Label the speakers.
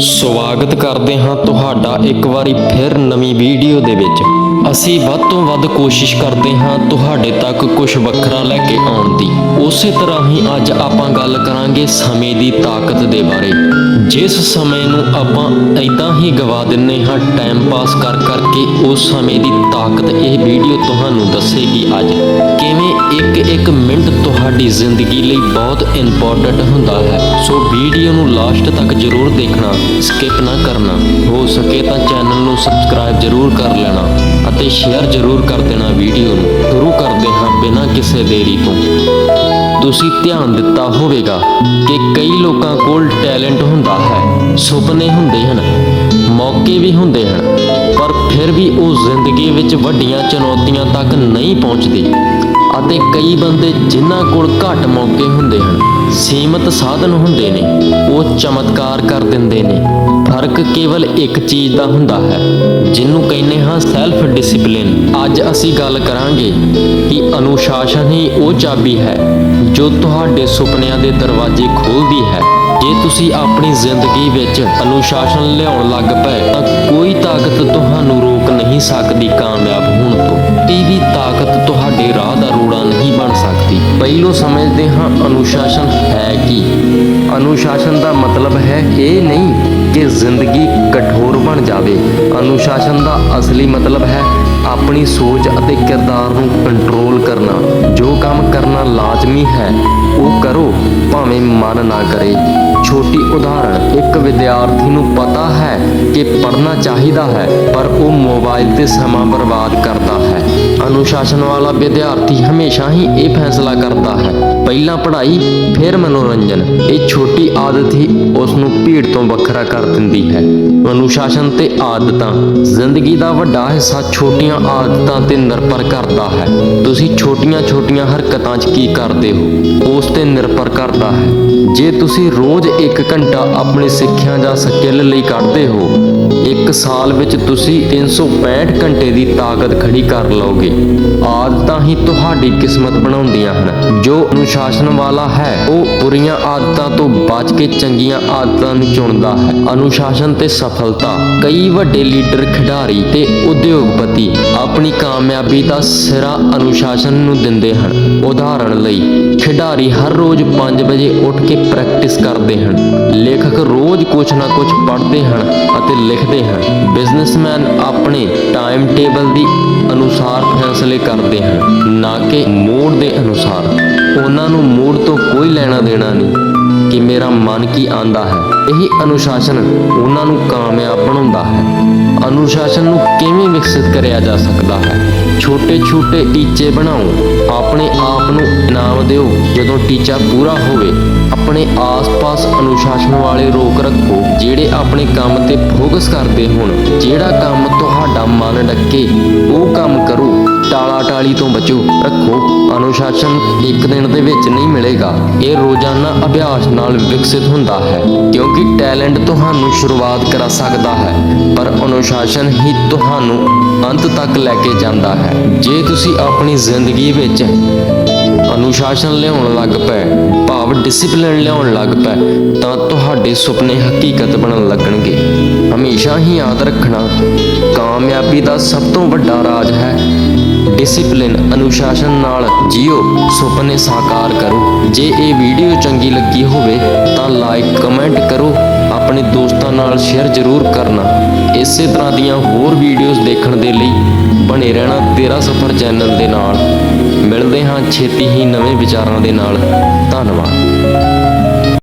Speaker 1: ਸਵਾਗਤ ਕਰਦੇ ਹਾਂ ਤੁਹਾਡਾ ਇੱਕ ਵਾਰੀ ਫਿਰ ਨਵੀਂ ਵੀਡੀਓ ਦੇ ਵਿੱਚ। ਅਸੀਂ ਵੱਧ ਤੋਂ ਵੱਧ ਕੋਸ਼ਿਸ਼ ਕਰਦੇ ਹਾਂ ਤੁਹਾਡੇ ਤੱਕ ਕੁਝ ਵੱਖਰਾ ਲੈ ਕੇ ਆਉਣ ਦੀ। ਉਸੇ ਤਰ੍ਹਾਂ ਹੀ ਅੱਜ ਆਪਾਂ ਗੱਲ ਕਰਾਂਗੇ ਸਮੇਂ ਦੀ ਤਾਕਤ ਦੇ ਬਾਰੇ। ਜਿਸ ਸਮੇਂ ਨੂੰ ਆਪਾਂ ਐਦਾਂ ਹੀ ਗਵਾ ਦਿੰਨੇ ਹਾਂ ਟਾਈਮ ਪਾਸ ਕਰ ਕਰਕੇ, ਉਸ ਸਮੇਂ ਦੀ ਤਾਕਤ ਇਹ ਵੀਡੀਓ ਤੁਹਾਨੂੰ ਦੱਸੇਗੀ ਅੱਜ। ਕਿਵੇਂ ਤੁਹਾਡੀ ਜ਼ਿੰਦਗੀ ਲਈ ਬਹੁਤ ਇੰਪੋਰਟੈਂਟ ਹੁੰਦਾ ਹੈ। ਸੋ ਵੀਡੀਓ ਨੂੰ ਲਾਸਟ ਤੱਕ ਜ਼ਰੂਰ ਦੇਖਣਾ ਸਕਿਪ ਨਾ ਕਰਨਾ। ਹੋ ਸਕੇ ਤਾਂ ਚੈਨਲ ਨੂੰ ਸਬਸਕ੍ਰਾਈਬ ਜ਼ਰੂਰ ਕਰ ਲੈਣਾ ਅਤੇ ਸ਼ੇਅਰ ਜ਼ਰੂਰ ਕਰ ਦੇਣਾ ਵੀਡੀਓ ਨੂੰ। ਸ਼ੁਰੂ ਕਰਦੇ ਹਾਂ ਬਿਨਾਂ ਕਿਸੇ ਦੇਰੀ ਤੋਂ। ਤੁਸੀਂ ਧਿਆਨ ਦਿੱਤਾ ਹੋਵੇਗਾ ਕਿ ਕਈ ਲੋਕਾਂ ਕੋਲ ਟੈਲੈਂਟ ਹੁੰਦਾ ਹੈ, ਸੁਪਨੇ ਹੁੰਦੇ ਹਨ, ਮੌਕੇ ਵੀ ਹੁੰਦੇ ਹਨ, ਪਰ ਫਿਰ ਵੀ ਉਹ ਜ਼ਿੰਦਗੀ ਵਿੱਚ ਵੱਡੀਆਂ ਚੁਣੌਤੀਆਂ ਤੱਕ ਨਹੀਂ ਪਹੁੰਚਦੇ। ਅਤੇ ਕਈ ਬੰਦੇ ਜਿਨ੍ਹਾਂ ਕੋਲ ਘੱਟ ਮੌਕੇ ਹੁੰਦੇ ਹਨ, ਸੀਮਤ ਸਾਧਨ ਹੁੰਦੇ ਨੇ, ਉਹ ਚਮਤਕਾਰ ਕਰ ਦਿੰਦੇ ਨੇ। ਫ਼ਰਕ ਕੇਵਲ ਇੱਕ ਚੀਜ਼ ਦਾ ਹੁੰਦਾ ਹੈ, ਜਿਹਨੂੰ ਕਹਿੰਦੇ ਹਾਂ ਸੈਲਫ ਡਿਸਪਲਿਨ ਅੱਜ ਅਸੀਂ ਗੱਲ ਕਰਾਂਗੇ ਕਿ ਅਨੁਸ਼ਾਸਨ ਹੀ ਉਹ ਚਾਬੀ ਹੈ, ਜੋ ਤੁਹਾਡੇ ਸੁਪਨਿਆਂ ਦੇ ਦਰਵਾਜ਼ੇ ਖੋਲਦੀ ਹੈ। ਜੇ ਤੁਸੀਂ ਆਪਣੀ ਜ਼ਿੰਦਗੀ ਵਿੱਚ ਅਨੁਸ਼ਾਸਨ ਲਿਆਉਣ ਲੱਗ ਪਏ, ਤਾਂ ਕੋਈ ਤਾਕਤ ਤੁਹਾਨੂੰ ਰੋਕ ਨਹੀਂ ਸਕਦੀ ਕਾਮਯਾਬ ਹੋਣ ਤੋਂ। ਕੋਈ ਵੀ ਤਾਕਤ ਸਕਦੀ ਪਹਿਲੋਂ ਸਮਝਦੇ ਹਾਂ, ਅਨੁਸ਼ਾਸਨ ਹੈ ਕੀ? ਅਨੁਸ਼ਾਸਨ ਦਾ ਮਤਲਬ ਹੈ ਇਹ ਨਹੀਂ ਕਿ ਜ਼ਿੰਦਗੀ ਕਠੋਰ ਬਣ ਜਾਵੇ। ਅਨੁਸ਼ਾਸਨ ਦਾ ਅਸਲੀ ਮਤਲਬ ਹੈ ਆਪਣੀ ਸੋਚ ਅਤੇ ਕਿਰਦਾਰ ਨੂੰ ਕੰਟਰੋਲ ਕਰਨਾ। ਜੋ ਕੰਮ ਕਰਨਾ ਲਾਜ਼ਮੀ ਹੈ, ਉਹ ਕਰੋ, ਭਾਵੇਂ ਮਨ ਨਾ ਕਰੇ। ਛੋਟੀ ਉਦਾਹਰਣ, ਇੱਕ ਵਿਦਿਆਰਥੀ ਨੂੰ ਪਤਾ ਹੈ ਕਿ ਪੜ੍ਹਨਾ ਚਾਹੀਦਾ ਹੈ, ਪਰ ਉਹ ਮੋਬਾਈਲ ਤੇ ਸਮਾਂ ਬਰਬਾਦ ਕਰਦਾ ਹੈ। ਅਨੁਸ਼ਾਸਨ ਵਾਲਾ ਵਿਦਿਆਰਥੀ ਹਮੇਸ਼ਾ ਹੀ ਇਹ ਫੈਸਲਾ ਕਰਦਾ ਹੈ। ਪਹਿਲਾਂ ਪੜ੍ਹਾਈ, ਫਿਰ ਮਨੋਰੰਜਨ। ਇਹ ਛੋਟੀ ਆਦਤ ਹੀ ਉਸ ਨੂੰ ਭੀੜ ਤੋਂ ਵੱਖਰਾ ਕਰ ਦਿੰਦੀ ਹੈ। ਅਨੁਸ਼ਾਸਨ ਤੇ ਆਦਤਾਂ। ਜ਼ਿੰਦਗੀ ਦਾ ਵੱਡਾ ਹਿੱਸਾ ਛੋਟੀਆਂ ਆਦਤਾਂ ਤੇ ਨਿਰਭਰ ਕਰਦਾ ਹੈ। ਤੁਸੀਂ ਛੋਟੀਆਂ-ਛੋਟੀਆਂ ਹਰਕਤਾਂ 'ਚ ਕੀ ਕਰਦੇ ਹੋ? ਉਸ ਤੇ ਨਿਰਭਰ ਕਰਦਾ ਹੈ। ਜੇ ਤੁਸੀਂ ਰੋਜ਼ 1 ਘੰਟਾ ਆਪਣੀ ਸਿੱਖਿਆ ਜਾਂ ਸਕਿੱਲ ਲਈ ਕੱਢਦੇ ਹੋ, ਇੱਕ ਸਾਲ ਵਿੱਚ ਤੁਸੀਂ 365 ਘੰਟੇ ਦੀ ਤਾਕਤ ਖੜੀ ਕਰ ਲਓਗੇ। ਆਦਤਾਂ ਹੀ ਤੁਹਾਡੀ ਕਿਸਮਤ ਬਣਾਉਂਦੀਆਂ ਹਨ। ਜੋ ਅਨੁਸ਼ਾਸਨ ਵਾਲਾ ਹੈ, ਉਹ ਬੁਰੀਆਂ ਆਦਤਾਂ ਤੋਂ ਬਚ ਕੇ ਚੰਗੀਆਂ ਆਦਤਾਂ ਨੂੰ ਚੁਣਦਾ ਹੈ। ਅਨੁਸ਼ਾਸਨ ਤੇ ਸਫਲਤਾ, ਕਈ ਵੱਡੇ ਲੀਡਰ, ਖਿਡਾਰੀ ਤੇ ਉਦਯੋਗਪਤੀ ਆਪਣੀ ਕਾਮਯਾਬੀ ਦਾ ਸਿਰਾ ਅਨੁਸ਼ਾਸਨ ਨੂੰ ਦਿੰਦੇ ਹਨ। ਉਦਾਹਰਣ ਲਈ, ਖਿਡਾਰੀ ਹਰ ਰੋਜ਼ 5 ਵਜੇ ਉੱਠ ਕੇ ਪ੍ਰੈਕਟਿਸ ਕਰਦੇ ਹਨ। ਲੇਖਕ ਰੋਜ਼ ਕੁਝ ਨਾ ਕੁਝ ਪੜ੍ਹਦੇ ਹਨ ਅਤੇ ਲਿਖਦੇ ਹਨ। ਬਿਜ਼ਨਸਮੈਨ ਆਪਣੇ ਟਾਈਮ ਟੇਬਲ ਦੀ ਅਨੁਸਾਰ ਫੈਸਲੇ ਕਰਦੇ ਹਨ। ਨਾ ਕਿ ਮੂਡ ਦੇ ਅਨੁਸਾਰ। ਉਹਨਾਂ ਨੂੰ ਮੂਡ ਤੋਂ ਕੋਈ ਲੈਣਾ ਦੇਣਾ ਨਹੀਂ ਕਿ ਮੇਰਾ ਮਨ ਕੀ ਆਂਦਾ ਹੈ। ਇਹੀ ਅਨੁਸ਼ਾਸਨ ਉਹਨਾਂ ਨੂੰ ਕਾਮਯਾਬ ਬਣਾਉਂਦਾ ਹੈ। ਅਨੁਸ਼ਾਸਨ ਨੂੰ ਕਿਵੇਂ ਵਿਕਸਿਤ ਕਰਿਆ ਜਾ ਸਕਦਾ ਹੈ? ਛੋਟੇ-ਛੋਟੇ ਟੀਚੇ ਬਣਾਓ। ਆਪਣੇ ਆਪ ਨੂੰ ਇਨਾਮ ਦਿਓ। ਜਦੋਂ ਟੀਚਾ ਪੂਰਾ ਹੋਵੇ, ਆਪਣੇ ਆਸ-ਪਾਸ ਅਨੁਸ਼ਾਸਨ ਵਾਲੇ ਰੋਕ ਰੱਖੋ। ਜਿਹੜੇ ਆਪਣੇ ਕੰਮ ਤੇ ਫੋਕਸ ਕਰਦੇ ਹੋਣ, ਜਿਹੜਾ ਕੰਮ ਤੁਹਾਡਾ ਮਨ ਡੱਕੇ, ਉਹ ਕੰਮ ਕਰੋ। ਟਾਲਾ ਟਾਲੀ ਤੋਂ ਬਚੋ। ਰੱਖੋ। ਅਨੁਸ਼ਾਸਨ ਇੱਕ ਦਿਨ ਦੇ ਵਿੱਚ ਨਹੀਂ ਮਿਲੇਗਾ। ਇਹ ਰੋਜ਼ਾਨਾ ਅਭਿਆਸ ਨਾਲ ਵਿਕਸਿਤ ਹੁੰਦਾ ਹੈ, ਕਿਉਂਕਿ ਟੈਲੈਂਟ ਤੁਹਾਨੂੰ ਸ਼ੁਰੂਆਤ ਕਰਾ ਸਕਦਾ ਹੈ, ਪਰ ਅਨੁਸ਼ਾਸਨ ਹੀ ਤੁਹਾਨੂੰ ਅੰਤ ਤੱਕ ਲੈ ਕੇ ਜਾਂਦਾ ਹੈ। ਜੇ ਤੁਸੀਂ ਆਪਣੀ ਜ਼ਿੰਦਗੀ ਵਿੱਚ ਅਨੁਸ਼ਾਸਨ ਲਿਆਉਣ ਲੱਗ ਪਏ ਭਾਵ ਡਿਸਪਲਿਨ ਲਿਆਉਣ ਲੱਗ ਪਏ ਤਾਂ ਤੁਹਾਡੇ ਸੁਪਨੇ ਹਕੀਕਤ ਬਣਨ ਲੱਗਣਗੇ। ਹਮੇਸ਼ਾ ਹੀ ਯਾਦ ਰੱਖਣਾ, ਕਾਮਯਾਬੀ ਦਾ ਸਭ ਤੋਂ ਵੱਡਾ ਰਾਜ ਹੈ। ਡਿਸਪਲਿਨ ਅਨੁਸ਼ਾਸਨ ਨਾਲ ਜੀਓ, ਸੁਪਨੇ ਸਾਕਾਰ ਕਰੋ। ਜੇ ਇਹ ਵੀਡੀਓ ਚੰਗੀ ਲੱਗੀ ਹੋਵੇ, ਤਾਂ ਲਾਈਕ ਕਮੈਂਟ ਕਰੋ। ਆਪਣੇ ਦੋਸਤਾਂ ਨਾਲ ਸ਼ੇਅਰ ਜ਼ਰੂਰ ਕਰਨਾ। ਇਸੇ ਤਰ੍ਹਾਂ ਦੀਆਂ ਹੋਰ ਵੀਡੀਓਜ਼ ਦੇਖਣ ਦੇ ਲਈ ਬਣੇ ਰਹਿਣਾ ਤੇਰਾ ਸਫਰ ਚੈਨਲ ਦੇ ਨਾਲ। ਮਿਲਦੇ ਹਾਂ ਛੇਤੀ ਹੀ ਨਵੇਂ ਵਿਚਾਰਾਂ ਦੇ ਨਾਲ। ਧੰਨਵਾਦ।